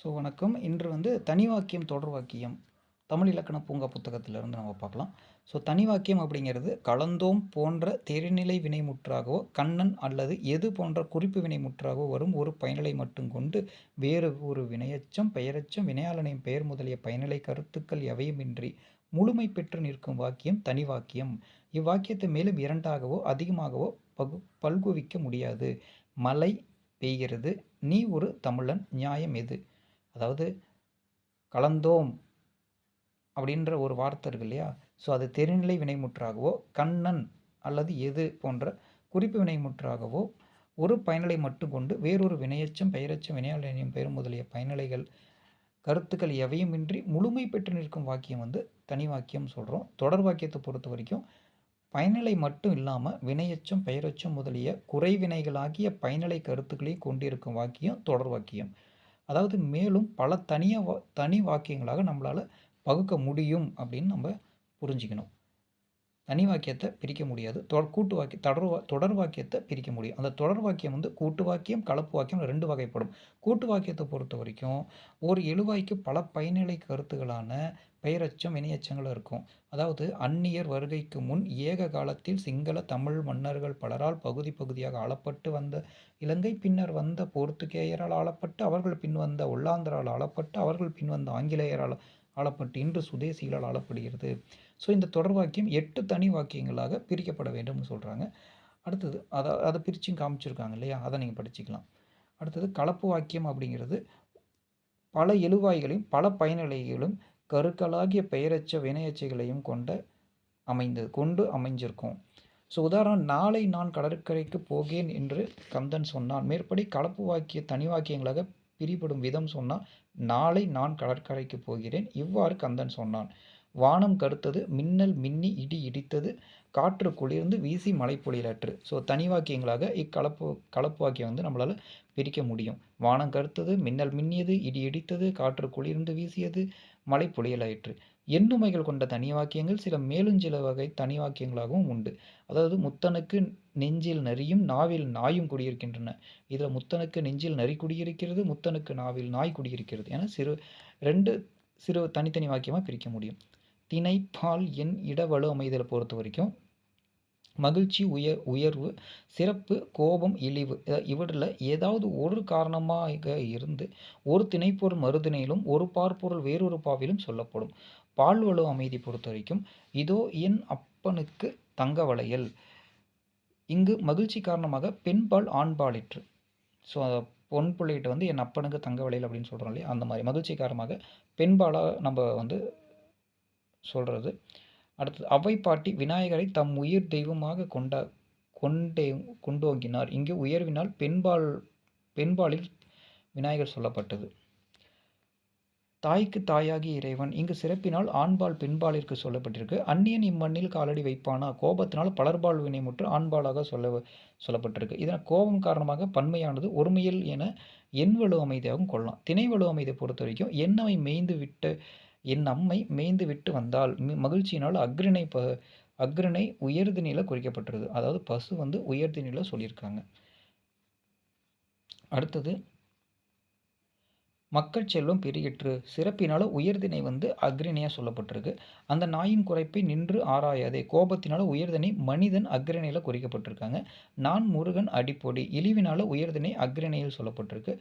So வணக்கம். இன்று வந்து தனி வாக்கியம் தொடர் வாக்கியம். தமிழ் இலக்கண பூங்கா புத்தகத்திலிருந்து நம்ம பார்க்கலாம். ஸோ தனி வாக்கியம் அப்படிங்கிறது கலந்தோம் போன்ற தெரிநிலை வினைமுற்றாகவோ கண்ணன் அல்லது எது போன்ற குறிப்பு வினைமுற்றாகவோ வரும் ஒரு பயனிலை மட்டும் கொண்டு வேறு ஒரு வினையச்சம் பெயரச்சம் வினையாளனையும் பெயர் முதலிய பயனிலை கருத்துக்கள் எவையுமின்றி முழுமை பெற்று நிற்கும் வாக்கியம் தனி வாக்கியம். இவ்வாக்கியத்தை மேலும் இரண்டாகவோ அதிகமாகவோ பகு பல்குவிக்க முடியாது. மழை பெய்கிறது. நீ ஒரு தமிழன். நியாயம் எது? அதாவது கலந்தோம் அப்படின்ற ஒரு வார்த்தை இருக்கு இல்லையா? ஸோ அது தெரிநிலை வினைமுற்றாகவோ கண்ணன் அல்லது எது போன்ற குறிப்பு வினைமுற்றாகவோ ஒரு பயனலை மட்டும் கொண்டு வேறொரு வினையச்சம் பெயரச்சம் வினையாளையும் பெயர் முதலிய பயனலைகள் கருத்துக்கள் எவையுமின்றி முழுமை பெற்று நிற்கும் வாக்கியம் வந்து தனி வாக்கியம் சொல்கிறோம் தொடர் வாக்கியத்தை பொறுத்த வரைக்கும் பயனிலை மட்டும் இல்லாமல் வினையச்சம் பெயரச்சம் முதலிய குறைவினைகளாகிய பயனிலை கருத்துக்களையும் கொண்டிருக்கும் வாக்கியம் தொடர் வாக்கியம். அதாவது மேலும் பல தனிய வா தனி வாக்கியங்களாக நம்மளால் பகுக்க முடியும் அப்படின்னு நம்ம புரிஞ்சுக்கணும். தனி வாக்கியத்தை பிரிக்க முடியாது. தொடர் கூட்டு வாக்கிய தொடர் தொடர் வாக்கியத்தை பிரிக்க முடியும். அந்த தொடர் வாக்கியம் வந்து கூட்டு வாக்கியம் கலப்பு வாக்கியம் ரெண்டு வகைப்படும். கூட்டு வாக்கியத்தை பொறுத்த வரைக்கும் ஒரு எழுவாய்க்கு பல பயனிலை கருத்துகளான பெயரச்சம் வினையச்சங்கள் இருக்கும். அதாவது அந்நியர் வருகைக்கு முன் ஏக காலத்தில் சிங்கள தமிழ் மன்னர்கள் பலரால் பகுதி பகுதியாக ஆளப்பட்டு வந்த இலங்கை பின்னர் வந்த போர்த்துகேயரால் ஆளப்பட்டு அவர்கள் பின் வந்த ஒல்லாந்தரால் ஆளப்பட்டு அவர்கள் பின் வந்த ஆங்கிலேயரால் ஆளப்பட்டு இன்று சுதேசிகளால் ஆளப்படுகிறது. ஸோ இந்த தொடர் வாக்கியம் எட்டு தனி வாக்கியங்களாக பிரிக்கப்பட வேண்டும்னு சொல்கிறாங்க அடுத்தது அதை அதை பிரிச்சும் காமிச்சிருக்காங்க இல்லையா? அதை நீங்கள் படிச்சுக்கலாம். அடுத்தது கலப்பு வாக்கியம் அப்படிங்கிறது பல எழுவாய்களையும் பல பயனிலைகளும் கருக்களாகிய பெயரச்ச வினையச்சைகளையும் கொண்ட அமைந்தது கொண்டு அமைஞ்சிருக்கும். ஸோ உதாரணம் நாளை நான் கடற்கரைக்கு போகேன் என்று கந்தன் சொன்னான். மேற்படி கலப்பு வாக்கிய தனி வாக்கியங்களாக பிரிபடும் விதம் சொன்னால் நாளை நான் கடற்கரைக்கு போகிறேன் இவ்வாறு கந்தன் சொன்னான். வானம் கருத்தது மின்னல் மின்னி இடி இடித்தது காற்று குளிர்ந்து வீசி மழை பொழிலற்று ஸோ தனி வாக்கியங்களாக இக்கலப்பு கலப்பு வாக்கியம் வந்து நம்மளால் பிரிக்க முடியும். வானம் கருத்தது மின்னல் மின்னியது இடி இடித்தது காற்று குளிர்ந்து வீசியது மழை பொழியலாயிற்று எண்ணுமைகள் கொண்ட தனி வாக்கியங்கள் சில மேலும் சில வகை தனி வாக்கியங்களாகவும் உண்டு. அதாவது முத்தனுக்கு நெஞ்சில் நரியும் நாவில் நாயும் குடியிருக்கின்றன. இதில் முத்தனுக்கு நெஞ்சில் நரி குடியிருக்கிறது முத்தனுக்கு நாவில் நாய் குடியிருக்கிறது என சிறு ரெண்டு சிறு தனித்தனி வாக்கியமாக பிரிக்க முடியும். திணைப்பால் என் எண் இடவலு அமைதலை பொறுத்த வரைக்கும் மகிழ்ச்சி உயர் உயர்வு சிறப்பு கோபம் இழிவு இவற்றில் ஏதாவது ஒரு காரணமாக இருந்து ஒரு திணைப்பொருள் மறுதிணையிலும் ஒரு பார்ப்பொருள் வேறொரு பாவிலும் சொல்லப்படும். பால்வலு அமைதி பொறுத்த வரைக்கும் இதோ என் அப்பனுக்கு தங்க வளையல். இங்கு மகிழ்ச்சி காரணமாக பெண்பால் ஆண்பாலிற்று ஸோ பொன் பிள்ளைகிட்ட வந்து என் அப்பனுக்கு தங்க வளையல் அப்படின்னு சொல்கிறோம் இல்லையா? அந்த மாதிரி. மகிழ்ச்சி காரணமாக பெண்பாலாக நம்ம வந்து சொல்கிறது அடுத்தது அவை பாட்டி விநாயகரை தம் உயிர் தெய்வமாக கொண்ட கொண்டே கொண்டோங்கினார் இங்கு உயர்வினால் பெண்பால் பெண்பாலில் விநாயகர் சொல்லப்பட்டது. தாய்க்கு தாயாகி இறைவன் இங்கு சிறப்பினால் ஆண்பால் பெண்பாலிற்கு சொல்லப்பட்டிருக்கு. அந்நியன் இம்மண்ணில் காலடி வைப்பானா? கோபத்தினால் பலர்பால் வினைமுற்று ஆண்பாலாக சொல்ல சொல்லப்பட்டிருக்கு. இதனால் கோபம் காரணமாக பன்மையானது ஒருமையில் என எண் வலு அமைதியாகவும் கொள்ளலாம். திணை வலு அமைதியை பொறுத்த வரைக்கும் எண்ணமை மேய்ந்து விட்டு என் அம்மை மேய்ந்து விட்டு வந்தால் மகிழ்ச்சியினால் அக்ரிணை ப அக்ரிணை உயர்தி நிலை குறிக்கப்பட்டிருது அதாவது பசு வந்து உயர்தி நிலை சொல்லியிருக்காங்க. அடுத்தது மக்கள் செல்வம் பெருகிற்று. சிறப்பினால உயர்தினை வந்து அக்ரிணையாக சொல்லப்பட்டிருக்கு. அந்த நாயின் குறைப்பை நின்று ஆராயாதே. கோபத்தினால உயர்தினை மனிதன் அக்ரிணையில் குறிக்கப்பட்டிருக்காங்க. நான் முருகன் அடிப்பொடி. இழிவினால உயர்தினை அக்ரிணையில் சொல்லப்பட்டிருக்கு.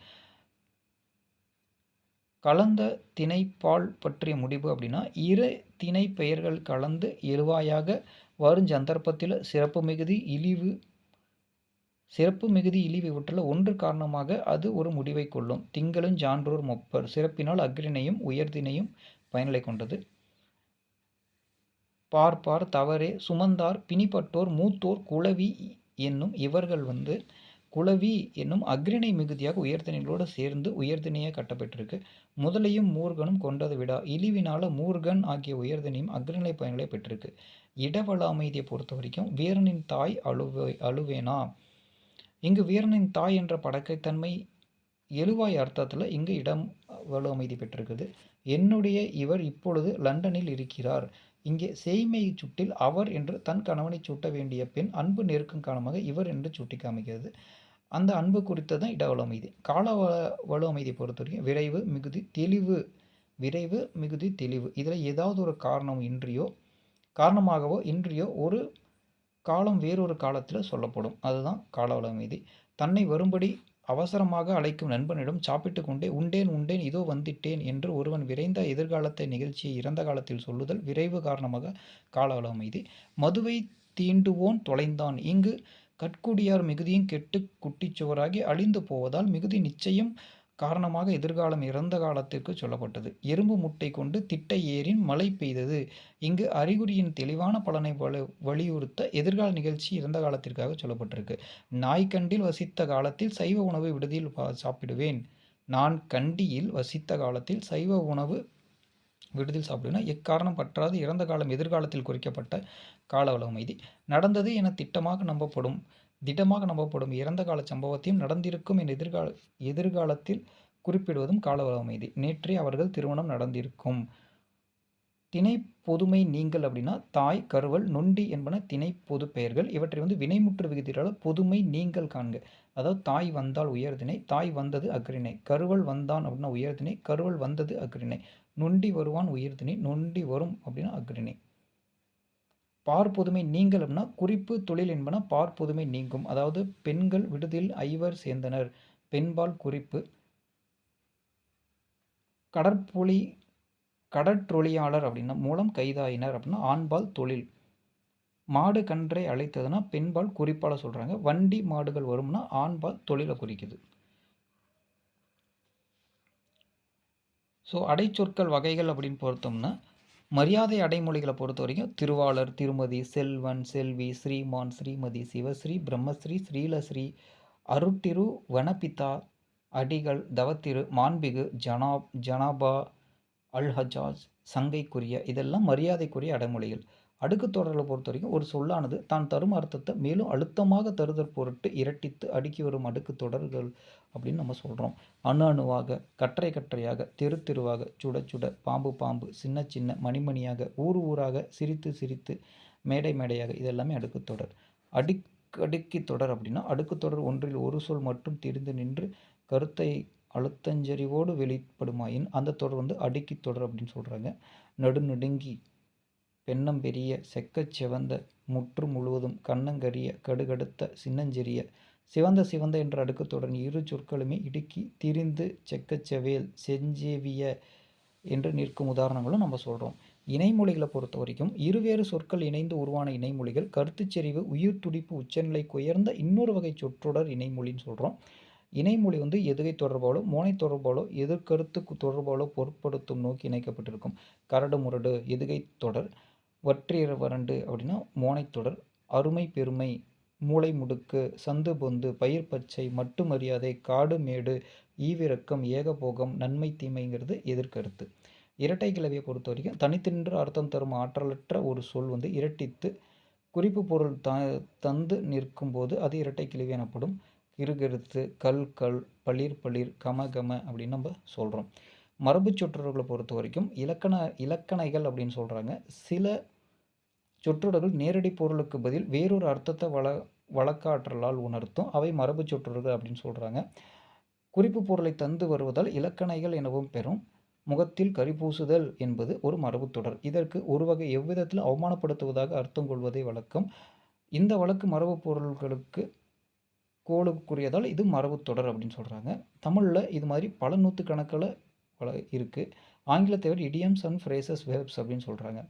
கலந்த திணைப்பால் பற்றிய முடிவு அப்படின்னா இரு திணை பெயர்கள் கலந்து எழுவாயாக வரும் சந்தர்ப்பத்தில் சிறப்பு மிகுதி இழிவு சிறப்பு மிகுதி இழிவு இவற்றில் ஒன்று காரணமாக அது ஒரு முடிவை கொள்ளும். திங்களும் சான்றோர் மொப்பர். சிறப்பினால் அக்ரிணையும் உயர்தினையும் பயனலை கொண்டது. பார்ப்பார் தவறே சுமந்தார் பிணிப்பட்டோர் மூத்தோர் குளவி என்னும் இவர்கள் வந்து குளவி என்னும் அக்ரிணை மிகுதியாக உயர்தினைகளோடு சேர்ந்து உயர்தினையாக கட்டப்பட்டிருக்கு முதலையும் மூர்கனும் கொண்டது விடா. இழிவினால மூர்கன் ஆகிய உயர்தினையும் அக்ரிணை பயன்களை பெற்றிருக்கு. இடவள அமைதியை பொறுத்த வரைக்கும் வீரனின் தாய் அழுவே அழுவேனா? இங்கு வீரனின் தாய் என்ற படக்கைத்தன்மை எழுவாய் அர்த்தத்தில் இங்கு இடம் வலு அமைதி பெற்றிருக்குது. என்னுடைய இவர் இப்பொழுது லண்டனில் இருக்கிறார். இங்கே செய்மை சுட்டில் அவர் என்று தன் கணவனை சூட்ட வேண்டிய பெண் அன்பு நெருக்கம் காரணமாக இவர் என்று சுட்டி காமிக்கிறது அந்த அன்பு குறித்து தான் இட வலு அமைதி. கால வள அமைதியை பொறுத்த வரைக்கும் விரைவு மிகுதி தெளிவு விரைவு மிகுதி தெளிவு. இதில் ஏதாவது ஒரு காரணம் இன்றியோ காரணமாகவோ இன்றியோ ஒரு காலம் வேறொரு காலத்தில் சொல்லப்படும். அதுதான் கால அமைதி. தன்னை வரும்படி அவசரமாக அழைக்கும் நண்பனிடம் சாப்பிட்டு கொண்டே உண்டேன் உண்டேன் இதோ வந்துட்டேன் என்று ஒருவன் விரைந்த எதிர்காலத்தை நிகழ்ச்சியை இறந்த காலத்தில் சொல்லுதல் விரைவு காரணமாக கால அமைதி. மதுவை தீண்டுவோன் தொலைந்தான். இங்கு கட்குடியார் மிகுதியும் கெட்டு குட்டிச்சுவராகி அழிந்து போவதால் மிகுதி நிச்சயம் காரணமாக எதிர்காலம் இறந்த காலத்திற்கு சொல்லப்பட்டது. எறும்பு முட்டை கொண்டு திட்டை ஏறின் மழை பெய்தது. இங்கு அறிகுறியின் தெளிவான பலனை வலியுறுத்த எதிர்கால நிகழ்ச்சி இறந்த காலத்திற்காக சொல்லப்பட்டிருக்கு. நாய்க்கண்டில் வசித்த காலத்தில் சைவ உணவு விடுதியில் பா- சாப்பிடுவேன். நான் கண்டியில் வசித்த காலத்தில் சைவ உணவு விடுதல் சாப்பிடுனா எக்காரணம் பற்றாது இறந்த காலம் எதிர்காலத்தில் குறிக்கப்பட்ட கால வலு அமைதி நடந்தது என திட்டமாக நம்பப்படும் திடமாக நம்பப்படும் இறந்த கால சம்பவத்தையும் நடந்திருக்கும் என எதிர்கால எதிர்காலத்தில் குறிப்பிடுவதும் கால வலு அமைதி நேற்றே அவர்கள் திருமணம் நடந்திருக்கும். திணை பொதுமை நீங்கள் அப்படின்னா தாய் கருவல் நொண்டி என்பன திணை பொது பெயர்கள். இவற்றை வந்து வினைமுற்று விகிதத்தால் பொதுமை நீங்கள் காண்க. அதாவது தாய் வந்தால் உயர்திணை தாய் வந்தது அக்ரிணை கருவல் வந்தான் அப்படின்னா உயர்திணை கருவல் வந்தது அக்ரிணை நொண்டி வருவான் உயர்திணை நொண்டி வரும் அப்படின்னா அக்ரிணை பார்ப்புதுமை நீங்கள் அப்படின்னா குறிப்பு தொழில் என்பன பார்ப்புதுமை நீங்கும். அதாவது பெண்கள் விடுதியில் ஐவர் சேர்ந்தனர். பெண்பால் குறிப்பு. கடற்பொலி கடற்றொழியாளர் அப்படின்னா மூலம் கைதாயினர் அப்படின்னா ஆண்பால் தொழில். மாடு கன்றை அழைத்ததுன்னா பெண்பால் குறிப்பால் சொல்கிறாங்க வண்டி மாடுகள் வரும்னா ஆண்பால் தொழிலை குறிக்குது. ஸோ அடைச்சொற்கள் வகைகள் அப்படின்னு பொறுத்தோம்னா மரியாதை அடைமொழிகளை பொறுத்த வரைக்கும் திருவாளர் திருமதி செல்வன் செல்வி ஸ்ரீமான் ஸ்ரீமதி சிவஸ்ரீ பிரம்மஸ்ரீ ஸ்ரீலஸ்ரீ அருட்டிரு வனபிதா அடிகள் தவத்திரு மாண்பிகு ஜனாப் ஜனாபா அல்ஹஜாஜ் சங்கைக்குரிய இதெல்லாம் மரியாதைக்குரிய அடைமொழிகள். அடுக்கு தொடரில் பொறுத்த வரைக்கும் ஒரு சொல்லானது தான் தரும் அர்த்தத்தை மேலும் அழுத்தமாக தருதல் பொருட்டு இரட்டித்து அடுக்கி வரும் அடுக்கு தொடர்கள் அப்படின்னு நம்ம சொல்கிறோம் அணு அணுவாக கற்றை கற்றையாக தெரு தெருவாக சுட சுட பாம்பு பாம்பு சின்ன சின்ன மணிமணியாக ஊர் ஊராக சிரித்து சிரித்து மேடை மேடையாக இதெல்லாமே அடுக்கு தொடர். அடுக்கடுக்கி தொடர் அப்படின்னா அடுக்கு தொடர் ஒன்றில் ஒரு சொல் மட்டும் தெரிந்து நின்று கருத்தை அழுத்தஞ்சரிவோடு வெளிப்படுமாயின் அந்த தொடர் வந்து அடுக்கி தொடர் அப்படின்னு சொல்கிறாங்க நடுநடுங்கி பென்னம்பெரிய செக்கச் சிவந்த முற்று முழுவதும் கண்ணங்கரிய கடுகடுத்த சின்னஞ்சிறிய சிவந்த சிவந்த என்ற அடுக்கத்துடன் இரு சொற்களுமே இடுக்கி திரிந்து செக்கச் செவேல் செஞ்சேவிய என்று நிற்கும் உதாரணங்களும் நம்ம சொல்கிறோம் இணைமொழிகளை பொறுத்த வரைக்கும் இருவேறு சொற்கள் இணைந்து உருவான இணைமொழிகள் கருத்துச்செறிவு உயிர் துடிப்பு உச்சநிலை உயர்ந்த இன்னொரு வகை சொற்றொடர் இணைமொழின்னு சொல்கிறோம் இணைமொழி வந்து எதுகை தொடர்பாலோ மோனை தொடர்பாலோ எதிர்கருத்துக்கு தொடர்பாலோ பொருட்படுத்தும் நோக்கி இணைக்கப்பட்டிருக்கும். கரடு முரடு எதுகை தொடர். வற்றிர வறண்டு அப்படின்னா மோனைத் தொடர். அருமை பெருமை மூளை முடுக்கு சந்து பொந்து பயிர் பச்சை மட்டு மரியாதை காடு மேடு ஈவிரக்கம் ஏகபோகம் நன்மை தீமைங்கிறது எதிர்கருத்து. இரட்டை கிளவியை பொறுத்த வரைக்கும் தனித்தின்று அர்த்தம் தரும் ஆற்றலற்ற ஒரு சொல் வந்து இரட்டித்து குறிப்பு பொருள் த தந்து நிற்கும் போது அது இரட்டை கிளவி எனப்படும். இருகருத்து கல் கல் பளிர் பளிர் கம கம அப்படின்னு நம்ம சொல்கிறோம் மரபு சொற்றொடர்களை பொறுத்த வரைக்கும் இலக்கண இலக்கணைகள் அப்படின்னு சொல்கிறாங்க சில சொற்றொடர்கள் நேரடி பொருளுக்கு பதில் வேறொரு அர்த்தத்தை வள வழக்காற்றலால் உணர்த்தும். அவை மரபு சொற்றொடர்கள் அப்படின்னு சொல்கிறாங்க குறிப்பு பொருளை தந்து வருவதால் இலக்கணைகள் எனவும் பெறும். முகத்தில் கரிபூசுதல் என்பது ஒரு மரபு தொடர். இதற்கு ஒரு வகை எவ்விதத்தில் அவமானப்படுத்துவதாக அர்த்தம் கொள்வதே வழக்கம். இந்த வழக்கு மரபு பொருள்களுக்கு கோளுக்குரியதால் இது மரபு தொடர் அப்படின்னு சொல்கிறாங்க தமிழில் இது மாதிரி பல நூற்று கணக்கில் பல இருக்குது ஆங்கிலத்தை விட இடியம்ஸ் அண்ட் ஃப்ரேசஸ் வேப்ஸ் அப்படின்னு சொல்கிறாங்க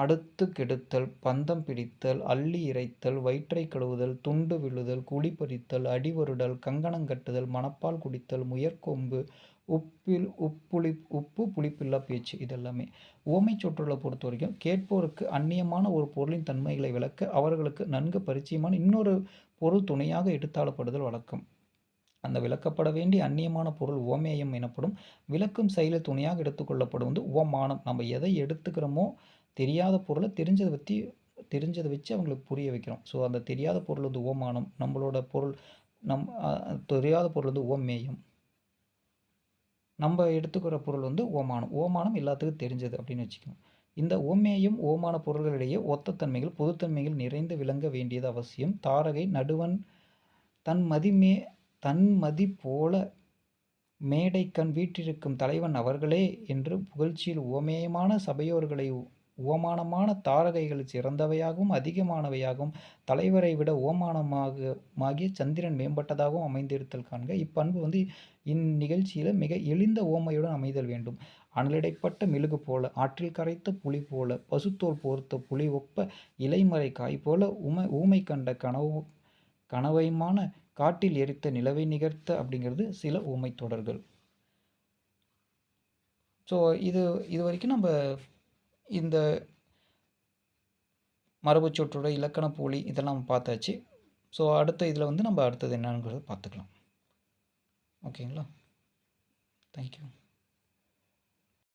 அடுத்து கெடுத்தல் பந்தம் பிடித்தல் அள்ளி இறைத்தல் வயிற்றை கழுவுதல் துண்டு விழுதல் குழி பறித்தல் அடிவருடல் கங்கணம் கட்டுதல் மணப்பால் குடித்தல் முயற்கொம்பு உப்பில் உப்புளி உப்பு புளிப்பில்லா பேச்சு இதெல்லாமே. ஓமை சொற்றொடரை பொறுத்த வரைக்கும் கேட்போருக்கு அந்நியமான ஒரு பொருளின் தன்மைகளை விளக்க அவர்களுக்கு நன்கு பரிச்சயமான இன்னொரு பொருள் துணையாக எடுத்தாளப்படுதல் வழக்கம். அந்த விளக்கப்பட வேண்டிய அந்நியமான பொருள் உவமேயம் எனப்படும் விளக்கும் செயலில் துணையாக எடுத்துக்கொள்ளப்படும் வந்து உவமானம் நம்ம எதை எடுத்துக்கிறோமோ தெரியாத பொருளை தெரிஞ்சதை பற்றி தெரிஞ்சதை வச்சு அவங்களுக்கு புரிய வைக்கிறோம். ஸோ அந்த தெரியாத பொருள் வந்து ஓமானம். நம்மளோட பொருள் நம் தெரியாத பொருள் வந்து ஓமேயம். நம்ம எடுத்துக்கிற பொருள் வந்து ஓமானம். ஓமானம் எல்லாத்துக்கும் தெரிஞ்சது அப்படின்னு வச்சுக்கணும் இந்த ஓமேயம் ஓமான பொருள்களிடையே ஒத்தத்தன்மைகள் பொதுத்தன்மைகள் நிறைந்து விளங்க வேண்டியது அவசியம். தாரகை நடுவன் தன் மதிமே தன் மதி போல மேடைக்கண் வீற்றிருக்கும் தலைவன் அவர்களே என்று புகழ்ச்சியில் உவமேயமான சபையோர்களை உவமானமான தாரகைகள் சிறந்தவையாகவும் அதிகமானவையாகவும் தலைவரை விட உவமானமாக மாகிய சந்திரன் மேம்பட்டதாகவும் அமைந்திருத்தல் காண்க. இப்பண்பு வந்து இந்நிகழ்ச்சியில் மிக எளிந்த ஓமையுடன் அமைதல் வேண்டும். அனலிடைப்பட்ட மெழுகு போல ஆற்றில் கரைத்த புலி போல பசுத்தோல் போர்த்த புலி ஒப்ப இலைமறை காய் போல உமை ஊமை கண்ட கனவு கனவைமான காட்டில் எரித்த நிலவை நிகர்த்த அப்படிங்கிறது சில ஊமை தொடர்கள். ஸோ இது இது வரைக்கும் நம்ம இந்த மரபுச்சொற்றோட இலக்கண போலி இதெல்லாம் பார்த்தாச்சு. ஸோ அடுத்த இதில் வந்து நம்ம அடுத்தது என்னங்கிறத பார்த்துக்கலாம். ஓகேங்களா தேங்க்யூ